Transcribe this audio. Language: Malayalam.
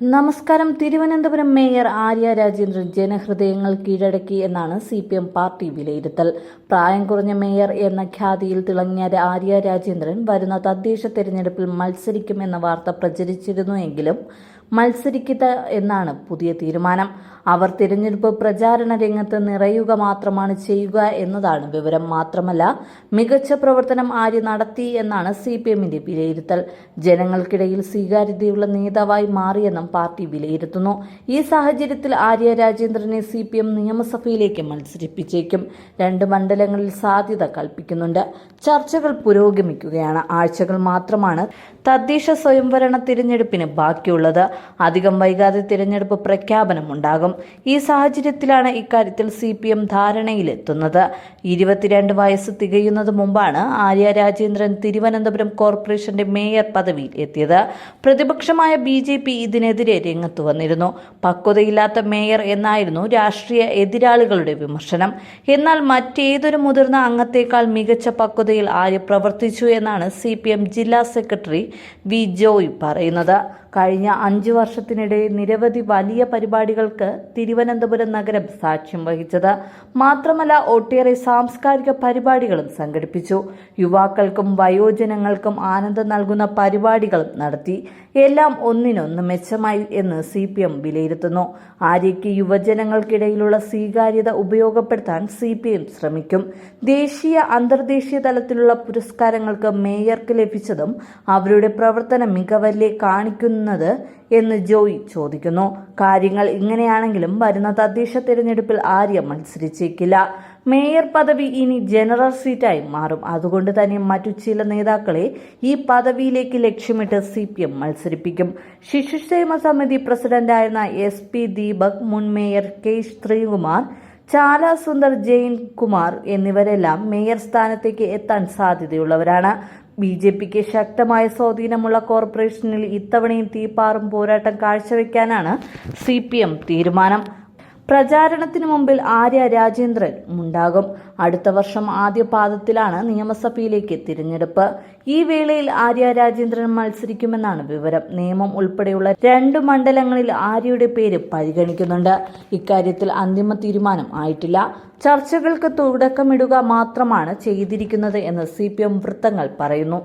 നമസ്കാരം. തിരുവനന്തപുരം മേയർ ആര്യ രാജേന്ദ്രൻ ജനഹൃദയങ്ങൾ കീഴടക്കി എന്നാണ് സി പി എം പാർട്ടി വിലയിരുത്തൽ. പ്രായം കുറഞ്ഞ മേയർ എന്ന ഖ്യാതിയിൽ തിളങ്ങിയ ആര്യ രാജേന്ദ്രൻ വരുന്ന തദ്ദേശ തെരഞ്ഞെടുപ്പിൽ മത്സരിക്കുമെന്ന വാർത്ത പ്രചരിച്ചിരുന്നുവെങ്കിലും മത്സരിക്കുക എന്നാണ് പുതിയ തീരുമാനം. അവർ തിരഞ്ഞെടുപ്പ് പ്രചാരണ രംഗത്ത് നിറയുക മാത്രമാണ് ചെയ്യുക എന്നതാണ് വിവരം മാത്രമല്ല മികച്ച പ്രവർത്തനം ആര്യ നടത്തി എന്നാണ് സി പി എമ്മിന്റെ വിലയിരുത്തൽ. ജനങ്ങൾക്കിടയിൽ സ്വീകാര്യതയുള്ള നേതാവായി മാറിയെന്നും പാർട്ടി വിലയിരുത്തുന്നു. ഈ സാഹചര്യത്തിൽ ആര്യ രാജേന്ദ്രനെ സി പി എം നിയമസഭയിലേക്ക് മത്സരിപ്പിച്ചേക്കും. രണ്ട് മണ്ഡലങ്ങളിൽ സാധ്യത കൽപ്പിക്കുന്നുണ്ട്. ചർച്ചകൾ പുരോഗമിക്കുകയാണ്. ആഴ്ചകൾ മാത്രമാണ് തദ്ദേശ സ്വയംഭരണ തിരഞ്ഞെടുപ്പിന് ബാക്കിയുള്ളത്. അധികം വൈകാതെ തിരഞ്ഞെടുപ്പ് പ്രഖ്യാപനമുണ്ടാകും. ഈ സാഹചര്യത്തിലാണ് ഇക്കാര്യത്തിൽ സി പി എം ധാരണയിലെത്തുന്നത്. ഇരുപത്തിരണ്ട് വയസ്സ് തികയുന്നത് മുമ്പാണ് ആര്യ രാജേന്ദ്രൻ തിരുവനന്തപുരം കോർപ്പറേഷന്റെ മേയർ പദവിയിൽ എത്തിയത്. പ്രതിപക്ഷമായ ബി ജെ പി ഇതിനെതിരെ രംഗത്തു വന്നിരുന്നു. പക്വതയില്ലാത്ത മേയർ എന്നായിരുന്നു രാഷ്ട്രീയ എതിരാളികളുടെ വിമർശനം. എന്നാൽ മറ്റേതൊരു മുതിർന്ന അംഗത്തേക്കാൾ മികച്ച പക്വതയിൽ ആര്യ പ്രവർത്തിച്ചു എന്നാണ് സി ജില്ലാ സെക്രട്ടറി വി ജോയ് പറയുന്നത്. കഴിഞ്ഞ അഞ്ചു വർഷത്തിനിടെ നിരവധി വലിയ പരിപാടികൾക്ക് തിരുവനന്തപുരം നഗരം സാക്ഷ്യം വഹിച്ചത്. മാത്രമല്ല ഒട്ടേറെ സാംസ്കാരിക പരിപാടികളും സംഘടിപ്പിച്ചു. യുവാക്കൾക്കും വയോജനങ്ങൾക്കും ആനന്ദം നൽകുന്ന പരിപാടികളും നടത്തി. എല്ലാം ഒന്നിനൊന്ന് മെച്ചമായി എന്ന് സി പി എം വിലയിരുത്തുന്നു. ആര്യയ്ക്ക് യുവജനങ്ങൾക്കിടയിലുള്ള സ്വീകാര്യത ഉപയോഗപ്പെടുത്താൻ സി പി എം ശ്രമിക്കും. ദേശീയ അന്തർദേശീയ തലത്തിലുള്ള പുരസ്കാരങ്ങൾക്ക് മേയർക്ക് ലഭിച്ചതും അവരുടെ പ്രവർത്തന മികവല്ലേ കാണിക്കുന്നത് എന്ന് ജോയി ചോദിക്കുന്നു. കാര്യങ്ങൾ ഇങ്ങനെയാണെങ്കിലും വരുന്ന തദ്ദേശ തിരഞ്ഞെടുപ്പിൽ ആര്യ മത്സരിച്ചേക്കില്ല. മേയർ പദവി ഇനി ജനറൽ സീറ്റായി മാറും. അതുകൊണ്ട് തന്നെ മറ്റു ചില നേതാക്കളെ ഈ പദവിയിലേക്ക് ലക്ഷ്യമിട്ട് സി പി എം മത്സരിപ്പിക്കും. ശിശുക്ഷേമ സമിതി പ്രസിഡന്റായിരുന്ന എസ് പി ദീപക് മുൻ മേയർ കെ ശ്രീകുമാർ ചാല സുന്ദർ ജെയിൻ കുമാർ എന്നിവരെല്ലാം മേയർ സ്ഥാനത്തേക്ക് എത്താൻ സാധ്യതയുള്ളവരാണ്. ബി ജെ പിക്ക് ശക്തമായ സ്വാധീനമുള്ള കോർപ്പറേഷനിൽ ഇത്തവണയും തീപ്പാറും പോരാട്ടം കാഴ്ചവെക്കാനാണ് സി തീരുമാനം. പ്രചാരണത്തിന് മുമ്പിൽ ആര്യ രാജേന്ദ്രൻ ഉണ്ടാകും അടുത്ത വർഷം ആദ്യ പാദത്തിലാണ് നിയമസഭയിലേക്ക് തിരഞ്ഞെടുപ്പ്. ഈ വേളയിൽ ആര്യ രാജേന്ദ്രൻ മത്സരിക്കുമെന്നാണ് വിവരം. നിയമം ഉൾപ്പെടെയുള്ള രണ്ട് മണ്ഡലങ്ങളിൽ ആര്യയുടെ പേര് പരിഗണിക്കുന്നുണ്ട്. ഇക്കാര്യത്തിൽ അന്തിമ തീരുമാനം ആയിട്ടില്ല. ചർച്ചകൾക്ക് തുടക്കമിടുക മാത്രമാണ് ചെയ്തിരിക്കുന്നത് എന്ന് സി വൃത്തങ്ങൾ പറയുന്നു.